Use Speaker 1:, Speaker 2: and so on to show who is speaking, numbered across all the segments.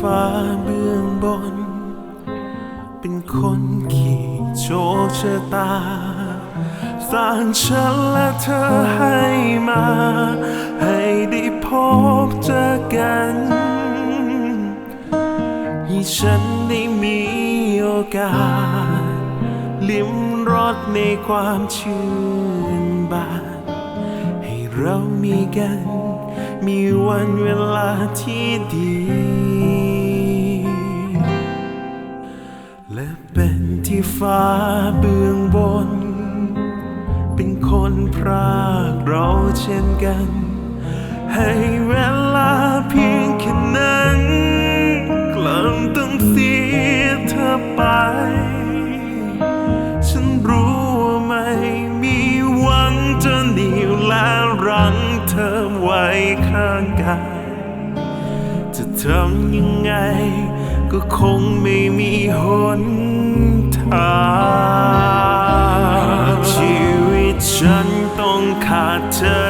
Speaker 1: ฟ้าเบื้องบน เป็นคนขี่โชคชะตา สร้างฉันและเธอให้มา ให้ได้พบเจอกัน ให้ฉันได้มีโอกาส ลิ้มรสในความชื่นบานให้เรามีกัน มีวันเวลาที่ดี และเป็นที่ฟ้าเบื้องบน เป็นคนพรากเราเช่นกัน ให้เวลาเพียงแค่นั้น กลับต้องเสียเธอไป ฉันรู้ว่าไม่มีหวังจะหนีวและรังเธอไว้ข้างกายจะทำยังไง ก็คงไม่มีหนทางชีวิตฉันต้องขาดเธอ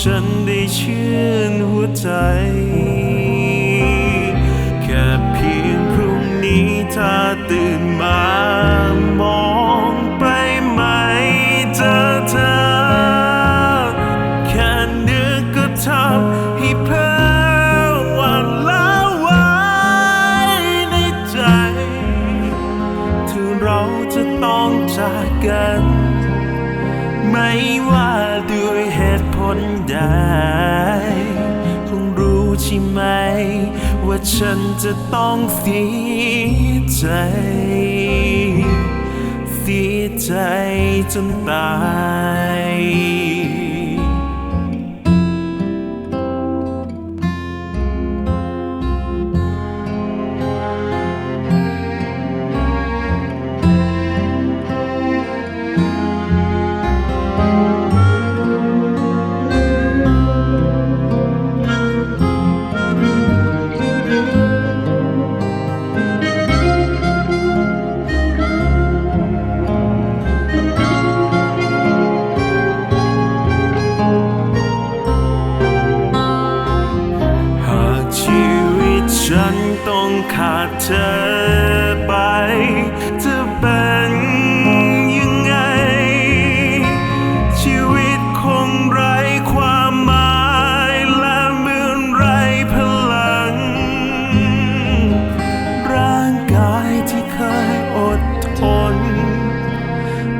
Speaker 1: ฉันได้ชื่นหัวใจ แค่เพียงพรุ่งนี้ถ้าตื่น เหตุผลใดคงรู้ใช่ไหม ว่าฉันจะต้องเสียใจ เสียใจจนตาย เธอไป จะเป็นยังไง ชีวิตคงไร้ความหมายและเหมือนไร้พลัง ร่างกายที่เคยอดทน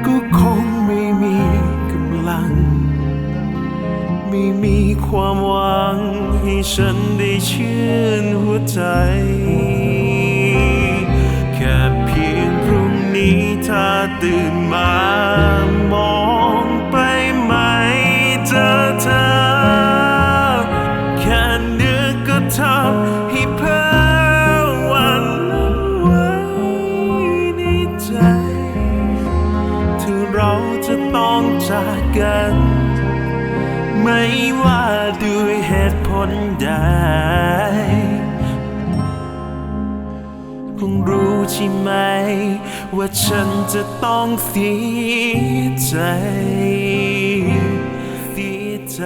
Speaker 1: ก็คงไม่มีกำลัง ไม่มีความหวังให้ฉันได้ชื่นหัวใจ ตื่นมามองไปไหมเจอเธอ แค่นึกก็ทำให้เพ้อหวันละไว้ในใจ ถึงเราจะต้องจากกัน ไม่ว่าด้วยเหตุผลใดคงรู้ใช่ไหม ว่าฉันจะต้องเสียใจ เสียใจ